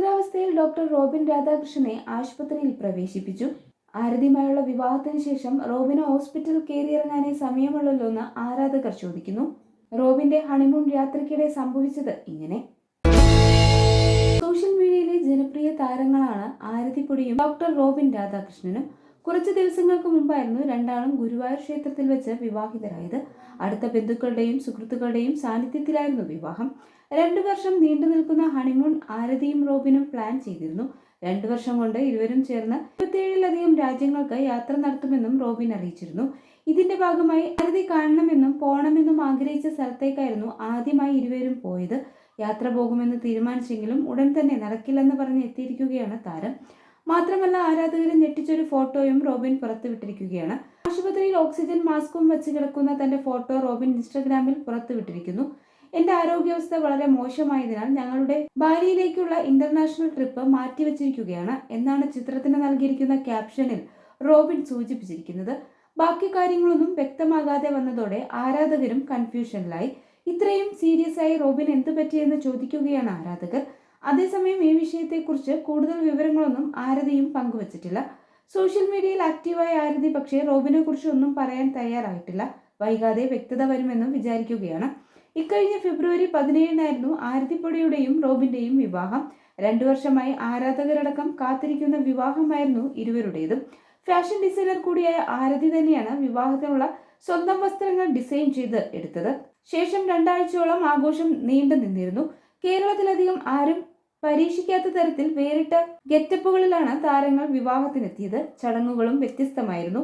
ഗുരുതരാവസ്ഥയിൽ doctor Robin രാധാകൃഷ്ണനെ ആശുപത്രിയിൽ പ്രവേശിപ്പിച്ചു. ആരതിയുമായുള്ള വിവാഹത്തിന് ശേഷം റോബിന് ഹോസ്പിറ്റൽ കയറിയിറങ്ങാനേ സമയമുള്ളല്ലോ എന്ന് ആരാധകർ ചോദിക്കുന്നു. റോബിന്റെ ഹണിമൂൺ യാത്രയ്ക്കിടെ സംഭവിച്ചത് ഇങ്ങനെ. സോഷ്യൽ മീഡിയയിലെ ജനപ്രിയ താരങ്ങളാണ് ആരതിപ്പൊടിയും ഡോക്ടർ റോബിൻ രാധാകൃഷ്ണനും. കുറച്ച് ദിവസങ്ങൾക്ക് മുമ്പായിരുന്നു രണ്ടാളും ഗുരുവായൂർ ക്ഷേത്രത്തിൽ വെച്ച് വിവാഹിതരായത്. അടുത്ത ബന്ധുക്കളുടെയും സുഹൃത്തുക്കളുടെയും സാന്നിധ്യത്തിലായിരുന്നു വിവാഹം. രണ്ടു വർഷം നീണ്ടു നിൽക്കുന്ന ഹണിമൂൺ ആരതിയും റോബിനും പ്ലാൻ ചെയ്തിരുന്നു. രണ്ടു വർഷം കൊണ്ട് ഇരുവരും ചേർന്ന് ഇരുപത്തിയേഴിലധികം രാജ്യങ്ങൾക്ക് യാത്ര നടത്തുമെന്നും റോബിൻ അറിയിച്ചിരുന്നു. ഇതിന്റെ ഭാഗമായി ആരതി കാണണമെന്നും പോകണമെന്നും ആഗ്രഹിച്ച സ്ഥലത്തേക്കായിരുന്നു ആദ്യമായി ഇരുവരും പോയത്. യാത്ര പോകുമെന്ന് തീരുമാനിച്ചെങ്കിലും ഉടൻ തന്നെ നടക്കില്ലെന്ന് പറഞ്ഞ് എത്തിയിരിക്കുകയാണ് താരം. മാത്രമല്ല ആരാധകരെ ഞെട്ടിച്ചൊരു ഫോട്ടോയും റോബിൻ പുറത്തുവിട്ടിരിക്കുകയാണ് ആശുപത്രിയിൽ ഓക്സിജൻ മാസ്കും വെച്ച് കിടക്കുന്ന തന്റെ ഫോട്ടോ റോബിൻ ഇൻസ്റ്റഗ്രാമിൽ പുറത്തുവിട്ടിരിക്കുന്നു എന്റെ ആരോഗ്യാവസ്ഥ വളരെ മോശമായതിനാൽ ഞങ്ങളുടെ ബാലിയിലേക്കുള്ള ഇന്റർനാഷണൽ ട്രിപ്പ് മാറ്റിവെച്ചിരിക്കുകയാണ് എന്നാണ് ചിത്രത്തിന് നൽകിയിരിക്കുന്ന ക്യാപ്ഷനിൽ റോബിൻ സൂചിപ്പിച്ചിരിക്കുന്നത്. ബാക്കി കാര്യങ്ങളൊന്നും വ്യക്തമാകാതെ വന്നതോടെ ആരാധകരും കൺഫ്യൂഷനിലായി. ഇത്രയും സീരിയസ് ആയി റോബിൻ എന്തു പറ്റിയെന്ന് ചോദിക്കുകയാണ് ആരാധകർ. അതേസമയം ഈ വിഷയത്തെക്കുറിച്ച് കൂടുതൽ വിവരങ്ങളൊന്നും ആരതിയും പങ്കുവച്ചിട്ടില്ല. സോഷ്യൽ മീഡിയയിൽ ആക്റ്റീവായ ആരതി പക്ഷേ റോബിനെക്കുറിച്ച് ഒന്നും പറയാൻ തയ്യാറായിട്ടില്ല. വൈകാതെ വ്യക്തത വരുമെന്നും വിചാരിക്കുകയാണ്. ഇക്കഴിഞ്ഞ ഫെബ്രുവരി പതിനേഴിനായിരുന്നു ആരതിപ്പൊടിയുടെയും റോബിന്റെയും വിവാഹം. രണ്ടു വർഷമായി ആരാധകരടക്കം കാത്തിരിക്കുന്ന വിവാഹമായിരുന്നു ഇരുവരുടേതും. ഫാഷൻ ഡിസൈനർ കൂടിയായ ആരതി തന്നെയാണ് വിവാഹത്തിനുള്ള സ്വന്തം വസ്ത്രങ്ങൾ ഡിസൈൻ ചെയ്ത് എടുത്തത്. ശേഷം രണ്ടാഴ്ചയോളം ആഘോഷം നീണ്ടു നിന്നിരുന്നു. കേരളത്തിലധികം ആരും പരീക്ഷിക്കാത്ത തരത്തിൽ വേറിട്ട ഗെറ്റപ്പുകളിലാണ് താരങ്ങൾ വിവാഹത്തിനെത്തിയത്. ചടങ്ങുകളും വ്യത്യസ്തമായിരുന്നു.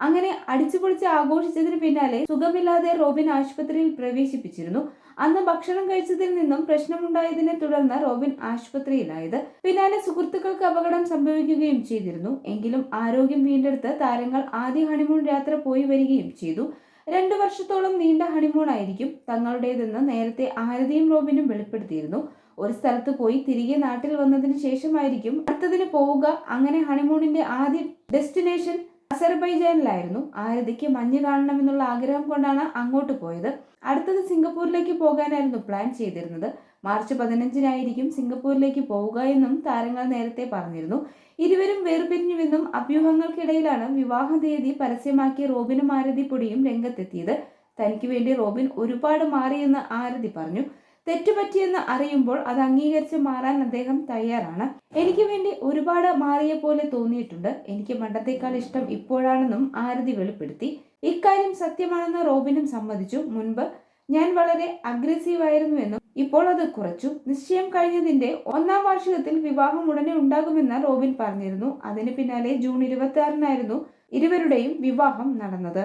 അങ്ങനെ അടിച്ചുപൊളിച്ച് ആഘോഷിച്ചതിന് പിന്നാലെ സുഖമില്ലാതെ റോബിൻ ആശുപത്രിയിൽ പ്രവേശിപ്പിച്ചിരുന്നു. അന്ന് ഭക്ഷണം കഴിച്ചതിൽ നിന്നും പ്രശ്നമുണ്ടായതിനെ തുടർന്ന് റോബിൻ ആശുപത്രിയിലായത്. പിന്നാലെ സുഹൃത്തുക്കൾക്ക് അപകടം സംഭവിക്കുകയും ചെയ്തിരുന്നു. എങ്കിലും ആരോഗ്യം വീണ്ടെടുത്ത് താരങ്ങൾ ആദ്യ ഹണിമൂൺ യാത്ര പോയി വരികയും ചെയ്തു. രണ്ടു വർഷത്തോളം നീണ്ട ഹണിമൂൺ ആയിരിക്കും തങ്ങളുടേതെന്ന് നേരത്തെ ആരതിയും റോബിനും വെളിപ്പെടുത്തിയിരുന്നു. ഒരു സ്ഥലത്ത് പോയി തിരികെ നാട്ടിൽ വന്നതിന് ശേഷമായിരിക്കും അടുത്തതിന് പോവുക. അങ്ങനെ ഹണിമൂണിന്റെ ആദ്യ ഡെസ്റ്റിനേഷൻ അസർബൈജാനിലായിരുന്നു. ആരതിക്ക് മഞ്ഞ് കാണണമെന്നുള്ള ആഗ്രഹം കൊണ്ടാണ് അങ്ങോട്ട് പോയത്. അടുത്തത് സിംഗപ്പൂരിലേക്ക് പോകാനായിരുന്നു പ്ലാൻ ചെയ്തിരുന്നത്. മാർച്ച് പതിനഞ്ചിനായിരിക്കും സിംഗപ്പൂരിലേക്ക് പോവുക എന്നും താരങ്ങൾ നേരത്തെ പറഞ്ഞിരുന്നു. ഇരുവരും വേർപിരിഞ്ഞുവെന്നും അഭ്യൂഹങ്ങൾക്കിടയിലാണ് വിവാഹ തീയതി പരസ്യമാക്കിയ റോബിനും ആരതി പൊടിയും രംഗത്തെത്തിയത്. തനിക്ക് വേണ്ടി റോബിൻ ഒരുപാട് മാറിയെന്ന് ആരതി പറഞ്ഞു. തെറ്റുപറ്റിയെന്ന് അറിയുമ്പോൾ അത് അംഗീകരിച്ച് മാറാൻ അദ്ദേഹം തയ്യാറാണ്. എനിക്ക് വേണ്ടി ഒരുപാട് മാറിയ പോലെ തോന്നിയിട്ടുണ്ട്. എനിക്ക് പണ്ടത്തേക്കാൾ ഇഷ്ടം ഇപ്പോഴാണെന്നും ആരതി വെളിപ്പെടുത്തി. ഇക്കാര്യം സത്യമാണെന്ന് റോബിനും സമ്മതിച്ചു. മുൻപ് ഞാൻ വളരെ അഗ്രസീവ് എന്നും ഇപ്പോൾ അത് കുറച്ചു. നിശ്ചയം കഴിഞ്ഞതിന്റെ ഒന്നാം വാർഷികത്തിൽ വിവാഹം ഉടനെ ഉണ്ടാകുമെന്ന് റോബിൻ പറഞ്ഞിരുന്നു. അതിന് പിന്നാലെ ജൂൺ ഇരുപത്തി ആറിനായിരുന്നു ഇരുവരുടെയും വിവാഹം നടന്നത്.